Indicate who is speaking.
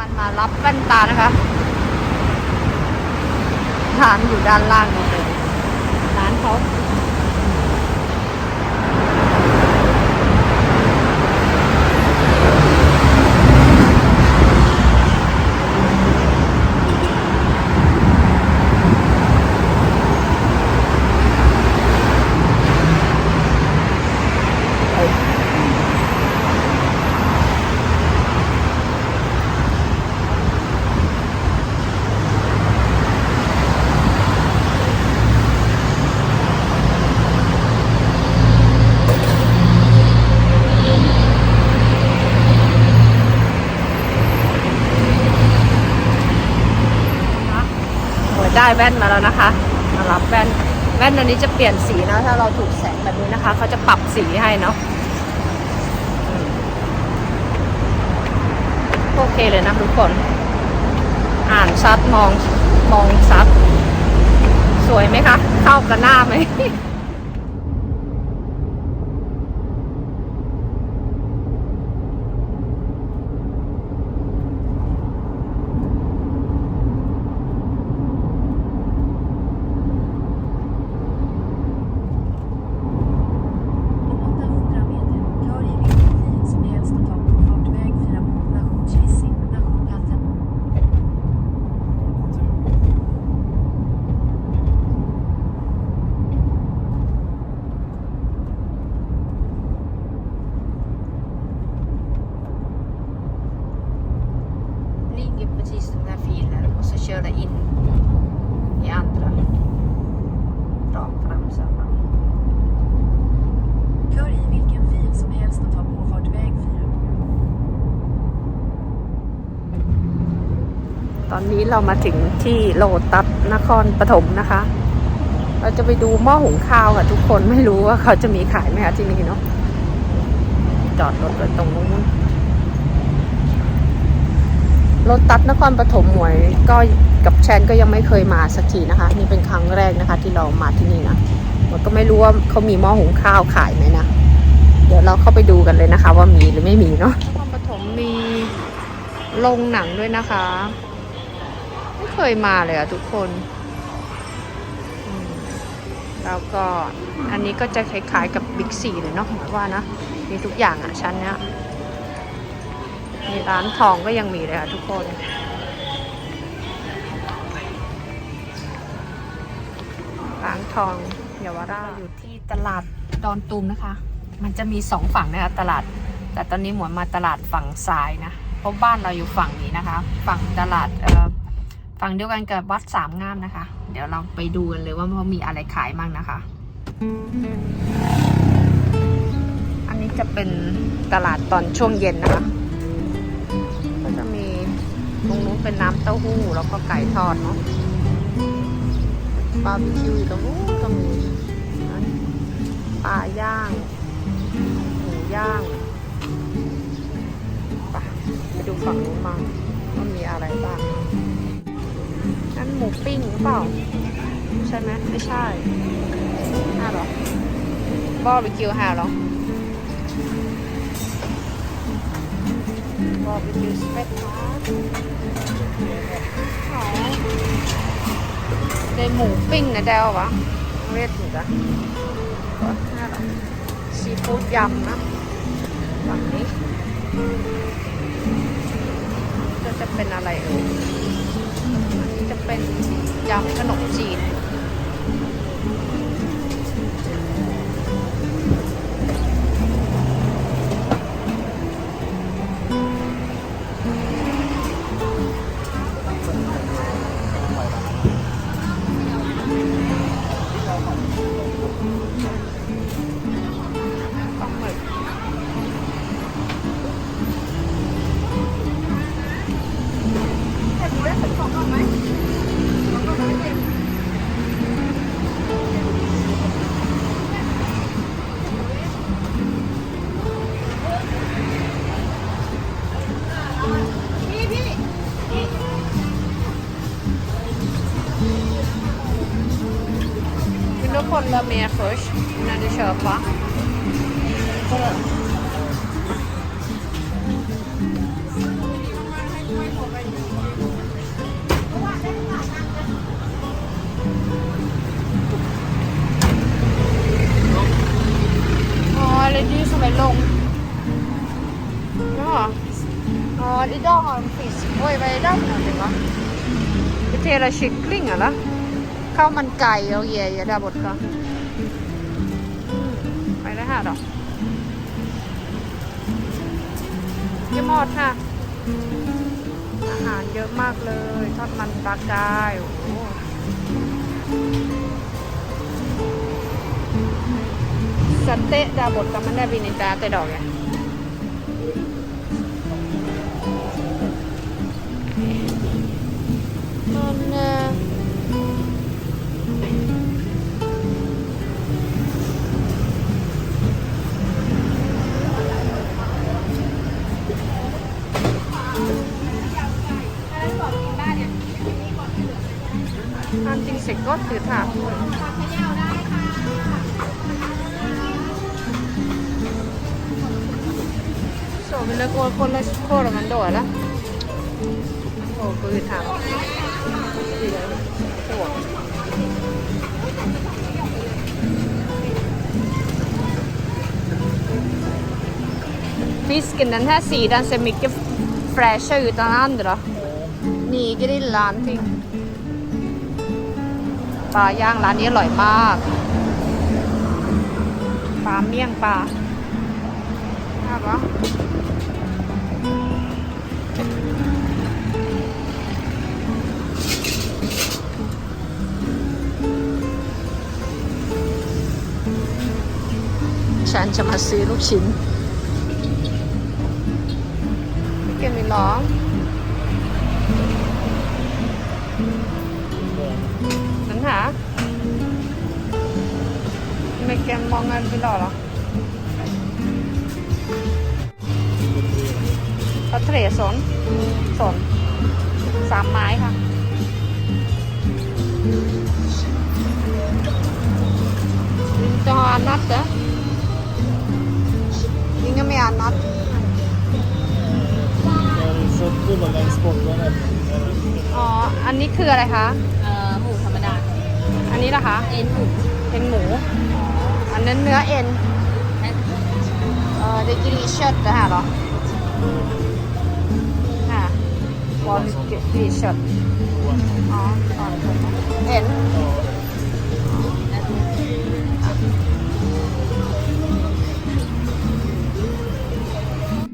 Speaker 1: บันมารับแว่นตานะคะร้านอยู่ด้านล่างเลยร้านเขา ได้แว่นมาแล้วนะคะมารับแว่นแว่นตัวนี้จะเปลี่ยนสีนะ ถ้าเราถูกแสงแบบนี้นะคะเขาจะปรับสีให้เนาะโอเคเลยนะทุกคน อ่านซัดมองมองซัดสวยไหมคะ เข้ากับหน้าไหม ตอนนี้เรามาถึงที่โลตัสนครปฐมนะคะ เราจะไปดูหม้อหุงข้าวค่ะทุกคนไม่รู้ว่าเขาจะมีขายไหมคะที่นี่เนาะจอดรถไว้ตรงนู้นโลตัสนครปฐมหมวยก็กับแชนก็ยังไม่เคยมาสักทีนะคะ นี่เป็นครั้งแรกนะคะ ที่เรามาที่นี่นะมวยก็ไม่รู้ว่าเขามีหม้อหุงข้าวขายไหมนะเดี๋ยวเราเข้าไปดูกันเลยนะคะ ว่ามีหรือไม่มีเนาะนครปฐมมีโรงหนังด้วยนะคะ เคยมาเลยอะทุกคนแล้วก็อันนี้ก็จะคล้ายๆกับบิ๊กซีเลยเนาะหมายว่านะมีทุกอย่างอะชั้นเนี้ยมีร้านทองก็ยังมีเลยค่ะทุกคนร้านทองเยาวราชอยู่ที่ตลาดดอนตูมนะคะ มันจะมีสองฝั่งนะคะตลาด แต่ตอนนี้หมวยมาตลาดฝั่งซ้ายนะเพราะบ้านเราอยู่ฝั่งนี้นะคะ ฝั่งตลาดเอ่อ ฝั่งเดียวกันกับวัดสามงามนะคะ เดี๋ยวเราไปดูกันเลยว่ามันมีอะไรขายมั่งนะคะ อันนี้จะเป็นตลาดตอนช่วงเย็นนะคะ ก็จะมีตรงนู้นเป็นน้ำเต้าหู้แล้วก็ไก่ทอดเนาะบาร์บีคิวอยู่ตรงนู้นก็มีปลาย่างหมูย่างไปไปดูฝั่งนู้นมั่งว่ามีอะไรบ้าง หมูปิ้งหรือเปล่า ใช่ไหมไม่ใช่ห้าหรอบาร์บีคิวห้าหรอบาร์บีคิวสเปกค่ะอ๋อในหมูปิ้งนะเดววะเรียกถูกอะห้าหรอซีฟู้ดยำนะฝั่งนี้จะเป็นอะไรเอ่ยอันนี้ จะเป็นยำขนมจีน kolla mer först innan du köper. Ja, det är du som är lång. Ja. Ja, idag har de fisk. Oj, vad är det där för någonting va? Det är kyckling eller? Kan man kaj och grejer där borta. Mm. Vad är det här då? Mycket mat här. อาหารเยอะมากเลย ทอดมันปลากายโอ้โหสเต๊ะดาบดกับมันได้บินิตาแต่ดอกไง ทานจริงเสร็จก็ถือถาดโซวิลโกคนละโคละมันโดดละโอ้คือถามดีเลยโอ้ Fisken den här sidan ser mycket fräschare ut än den andra. Ni grillar allting. ปลาย่างร้านนี้อร่อยมาก ปลาเมี่ยงปลาน่าปะฉันจะมาซื้อลูกชิ้นเกมมีร้อง Den här? Hur mycket, många vill du ha då? Ta tre sån. Sån. สามไม้ค่ะ Vill du inte ha annat då? Inga mer annat?
Speaker 2: Köttbullar längst bort, vad är det?
Speaker 1: อ๋อ อันนี้คืออะไรคะ นนี้ล่ะคะ
Speaker 3: เอ็นหมู
Speaker 1: เป็นหมู อันนั้นเนื้อเอ็นเออ det är griskött det här då. Här. Var mycket griskött. Ja, fan. En.
Speaker 2: Ja,